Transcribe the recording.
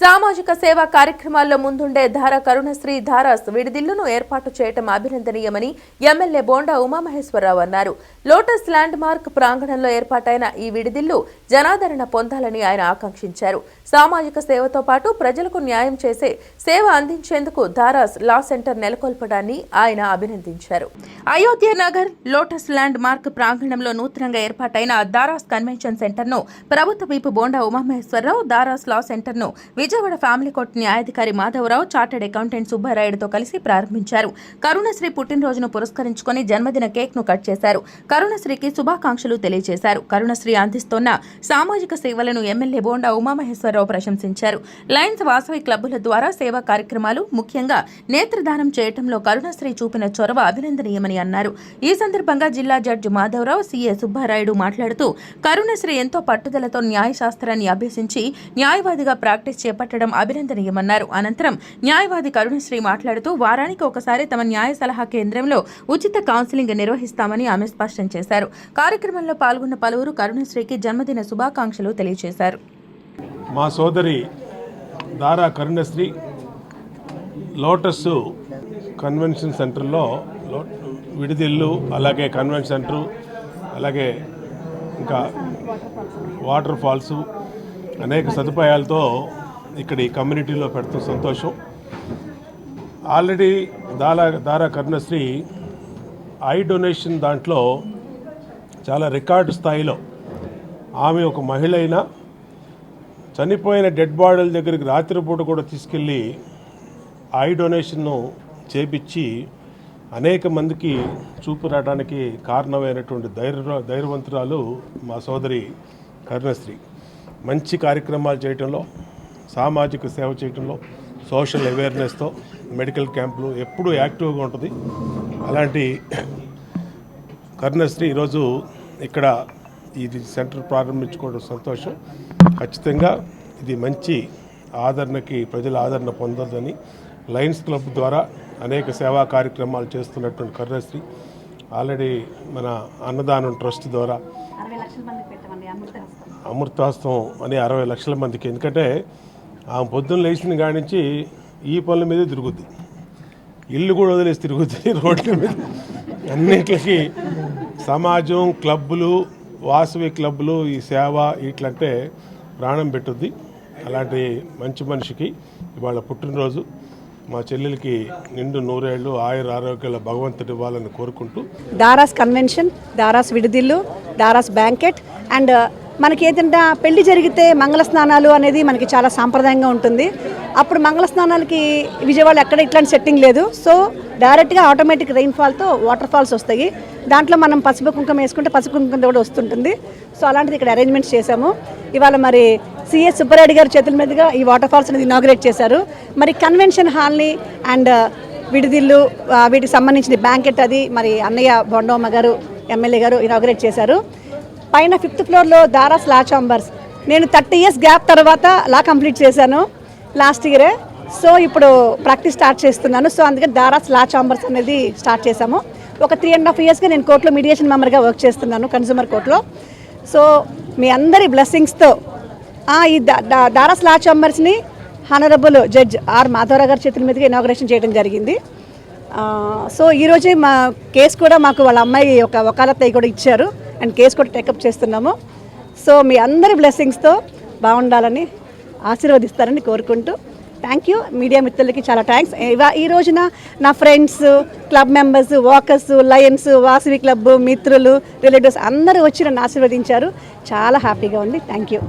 సామాజిక సేవా కార్యక్రమాల్లో ముందుండే ధార కరుణశ్రీ ధారాస్ విడిదిల్లును ఏర్పాటు చేయటం అభినందనీయమని ఎమ్మెల్యే బోండా ఉమామహేశ్వరరావు అన్నారు. లోటస్ ల్యాండ్ మార్క్ ప్రాంగణంలో ఏర్పాటైన ఈ విడిదిల్లు జనాదరణ పొందాలని ఆయన ఆకాంక్షించారు. సామాజిక సేవతో పాటు ప్రజలకు న్యాయం చేసే సేవ అందించేందుకు ధారాస్ లా సెంటర్ నెలకొల్పడాన్ని ఆయన అభినందించారు. Ayodhya Nagar lotus landmark ప్రాంగణంలో నూతనంగా ఏర్పాటైన దారాస్ కన్వెన్షన్ సెంటర్ను ప్రభుత్వ వీపు బోండా ఉమామహేశ్వరరావు దారాస్ లా సెంటర్ను విజయవాడ ఫ్యామిలీ కోర్టు న్యాయాధికారి మాధవరావు చార్టెడ్ అకౌంటెంట్ సుబ్బారాయుడుతో కలిసి ప్రారంభించారు. కరుణశ్రీ పుట్టినరోజును పురస్కరించుకొని జన్మదిన కేక్ను కట్ చేశారు. కరుణశ్రీకి శుభాకాంక్షలు తెలియజేశారు. కరుణశ్రీ అందిస్తోన్న సామాజిక సేవలను ఎమ్మెల్యే బోండా ఉమామహేశ్వరరావు ప్రశంసించారు. లయన్స్ వాసవి క్లబ్బుల ద్వారా సేవా కార్యక్రమాలు ముఖ్యంగా నేత్రదానం చేయటంలో కరుణశ్రీ చూపిన చొరవ అభినందనీయమని అన్నారు. ఈ సందర్భంగా జిల్లా జడ్జి మాధవరావు సీఏ సుబ్బారాయుడు మాట్లాడుతూ కరుణశ్రీ ఎంతో పట్టుదలతో న్యాయశాస్త్రాన్ని అభ్యసించి న్యాయవాదిగా ప్రాక్టీస్ చేపట్టడం అభినందనీయమన్నారు. అనంతరం న్యాయవాది కరుణశ్రీ మాట్లాడుతూ వారానికి ఒకసారి తమ న్యాయ సలహా కేంద్రంలో ఉచిత కౌన్సిలింగ్ నిర్వహిస్తామని ఆమె స్పష్టం చేశారు. కార్యక్రమంలో పాల్గొన్న పలువురు కరుణశ్రీకి జన్మదిన శుభాకాంక్షలు తెలియజేశారు. మా సోదరి దారా కరుణశ్రీ లోటస్ కన్వెన్షన్ సెంటర్లో లో విడిదిల్లు అలాగే కన్వెన్షన్ సెంటరు అలాగే ఇంకా వాటర్ ఫాల్స్ అనేక సదుపాయాలతో ఇక్కడ ఈ కమ్యూనిటీలో పెడుతూ సంతోషం. Already Dara Dara Karnasri eye donation దాంట్లో చాలా రికార్డు స్థాయిలో ఆమె ఒక మహిళ అయినా చనిపోయిన డెడ్ బాడీల దగ్గరికి రాత్రిపూట కూడా తీసుకెళ్ళి ఐ డొనేషన్ను చేపించి అనేక మందికి చూపు రావడానికి కారణమైనటువంటి ధైర్య ధైర్యవంతురాలు మా సోదరి కర్ణశ్రీ. మంచి కార్యక్రమాలు చేయటంలో సామాజిక సేవ చేయటంలో సోషల్ అవేర్నెస్తో మెడికల్ క్యాంపులు ఎప్పుడూ యాక్టివ్గా ఉంటుంది. అలాంటి కరుణశ్రీ ఈరోజు ఇక్కడ ఇది సెంటర్ ప్రారంభించుకోవడం సంతోషం. ఖచ్చితంగా ఇది మంచి ఆదరణకి ప్రజల ఆదరణ పొందదని లయన్స్ క్లబ్ ద్వారా అనేక సేవా కార్యక్రమాలు చేస్తున్నటువంటి కరుణశ్రీ ఆల్రెడీ మన అన్నదానం ట్రస్ట్ ద్వారా అమృతాస్తం అని అరవై లక్షల మందికి. ఎందుకంటే ఆమె పొద్దున్న లేచిన కాడి నుంచి ఈ పనుల మీదే తిరుగుద్ది. ఇల్లు కూడా వదిలేసి తిరుగుద్ది రోడ్ల మీద. అన్నిటికి సమాజం క్లబ్బులు వాసవి క్లబ్బులు ఈ సేవ ఇట్లంటే ప్రాణం పెట్టుద్ది. అలాంటి మంచి మనిషికి ఇవాళ పుట్టినరోజు. మా చెల్లెలకి నిండు నూరేళ్ళు ఆయుర ఆరోగ్యాల భగవంతుడి ఇవ్వాలని కోరుకుంటూ. దారాస్ కన్వెన్షన్ దారాస్ విడిదిల్లు దారాస్ బ్యాంకెట్ అండ్ మనకి ఏంటంటే పెళ్ళి జరిగితే మంగళ స్నానాలు అనేది మనకి చాలా సాంప్రదాయంగా ఉంటుంది. అప్పుడు మంగళ స్నానాలకి విజయవాడ ఎక్కడ ఇట్లాంటి సెట్టింగ్ లేదు. సో డైరెక్ట్గా ఆటోమేటిక్ రెయిన్ఫాల్తో వాటర్ ఫాల్స్ వస్తాయి. దాంట్లో మనం పసుపు కుంకుమ వేసుకుంటే పసుపు కుంకుమ కూడా వస్తుంటుంది. సో అలాంటిది ఇక్కడ అరేంజ్మెంట్స్ చేశాము. ఇవాళ మరి సిఎస్ సుబ్బారెడ్డి గారి చేతుల మీదుగా ఈ వాటర్ ఫాల్స్ అనేది ఇనాగ్రేట్ చేశారు. మరి కన్వెన్షన్ హాల్ని అండ్ విడిదిల్లు వీటికి సంబంధించిన బ్యాంకెట్ అది మరి అన్నయ్య బొండమ్మ గారు ఎమ్మెల్యే గారు ఇనాగ్రేట్ చేశారు. పైన ఫిఫ్త్ ఫ్లోర్లో దారాస్ లా చాంబర్స్. నేను థర్టీ ఇయర్స్ గ్యాప్ తర్వాత లా కంప్లీట్ చేశాను లాస్ట్ ఇయరే. సో ఇప్పుడు ప్రాక్టీస్ స్టార్ట్ చేస్తున్నాను. సో అందుకే దారాస్ లా చాంబర్స్ అనేది స్టార్ట్ చేశాము. ఒక త్రీ అండ్ హాఫ్ ఇయర్స్గా నేను కోర్టులో మీడియేషన్ మెంబర్గా వర్క్ చేస్తున్నాను కన్సూమర్ కోర్టులో. సో మీ అందరి బ్లెస్సింగ్స్తో ఈ దారాస్ లా చాంబర్స్ని హానరబుల్ జడ్జ్ ఆర్ మాధవరావు గారి చేతుల మీదుగా ఇనాగ్రేషన్ చేయడం జరిగింది. సో ఈరోజే మా కేసు కూడా మాకు వాళ్ళ అమ్మాయి ఒక వకాలత్తయ్య కూడా ఇచ్చారు. అండ్ కేసు కూడా టేకప్ చేస్తున్నాము. సో మీ అందరి బ్లెస్సింగ్స్తో బాగుండాలని ఆశీర్వదిస్తారని కోరుకుంటూ థ్యాంక్ యూ. మీడియా మిత్రులకి చాలా థ్యాంక్స్. ఇవా ఈ రోజున నా friends club members walkers lions Vasavi club మిత్రులు రిలేటివ్స్ అందరూ వచ్చి నన్ను ఆశీర్వదించారు. చాలా హ్యాపీగా ఉంది. Thank you.